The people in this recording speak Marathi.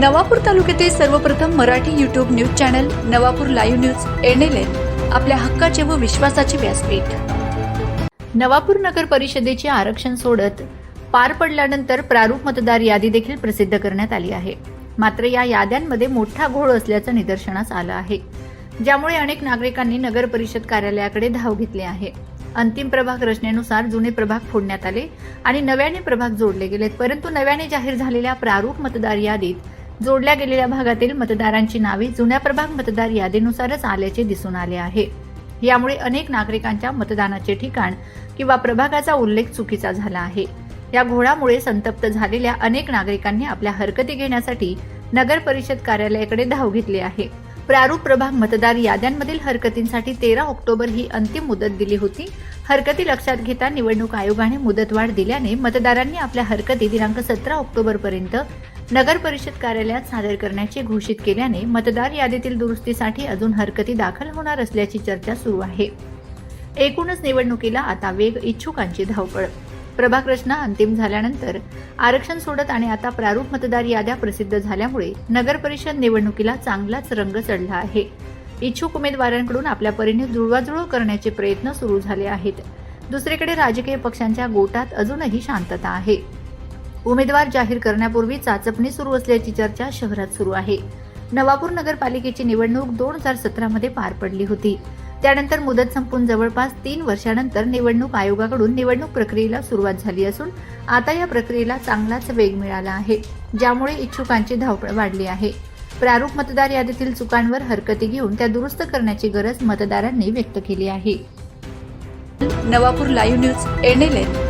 नवापूर तालुक्यातील सर्वप्रथम Marathi YouTube news channel Navapur live news N आपल्या हक्काचे व विश्वासाचे व्यासपीठ. नवापूर नगर परिषदेचे आरक्षण सोडत पार पडल्यानंतर प्रारूप मतदार यादी देखील प्रसिद्ध करण्यात आली आहे. मात्र या याद्यांमध्ये मोठा घोळ असल्याचं निदर्शनास आलं आहे. ज्यामुळे अनेक नागरिकांनी नगर परिषद कार्यालयाकडे धाव घेतली आहे. अंतिम प्रभाग रचनेनुसार जुने प्रभाग फोडण्यात आले आणि नव्याने प्रभाग जोडले गेलेत परंतु नव्याने जाहीर झालेल्या प्रारूप मतदार यादीत जोडल्या गेलेल्या भागातील मतदारांची नावे जुन्या प्रभाग मतदार यादीनुसारच आल्याचे दिसून आले आहे. यामुळे अनेक नागरिकांच्या मतदानाचे ठिकाण किंवा प्रभागाचा उल्लेख चुकीचा झाला आहे. या घोळामुळे संतप्त झालेल्या अनेक नागरिकांनी आपल्या हरकती घेण्यासाठी नगर परिषद कार्यालयाकडे धाव घेतली आहे. प्रारूप प्रभाग मतदार याद्यांमधील हरकतींसाठी तेरा ऑक्टोबर ही अंतिम मुदत दिली होती. हरकती लक्षात घेता निवडणूक आयोगाने मुदतवाढ दिल्याने मतदारांनी आपल्या हरकती दिनांक सतरा ऑक्टोबर पर्यंत नगर परिषद कार्यालयात सादर करण्याचे घोषित केल्याने मतदार यादीतील दुरुस्तीसाठी अजून हरकती दाखल होणार असल्याची चर्चा सुरू आहे. एकूणच निवडणुकीला आता वेग इच्छुकांची धावपळ. प्रभाग रचना अंतिम झाल्यानंतर आरक्षण सोडत आणि आता प्रारूप मतदार याद्या प्रसिद्ध झाल्यामुळे नगर परिषद निवडणुकीला चांगलाच रंग चढला आहे. इच्छुक उमेदवारांकडून आपल्या परीने जुळवाजुळव करण्याचे प्रयत्न सुरू झाले आहेत. दुसरीकडे राजकीय पक्षांच्या गोटात अजूनही शांतता आहे. उमेदवार जाहीर करण्यापूर्वी चाचपणी सुरू असल्याची चर्चा शहरात सुरू आहे. नवापूर नगरपालिकेची निवडणूक दोन हजार सतरामध्ये पार पडली होती. त्यानंतर मुदत संपून जवळपास तीन वर्षानंतर निवडणूक आयोगाकडून निवडणूक प्रक्रियेला सुरुवात झाली असून आता या प्रक्रियेला चांगलाच वेग मिळाला आहे ज्यामुळे इच्छुकांची धावपळ वाढली आहे. प्रारूप मतदार यादीतील चुकांवर हरकती घेऊन त्या दुरुस्त करण्याची गरज मतदारांनी व्यक्त केली आहे. Navapur live news N.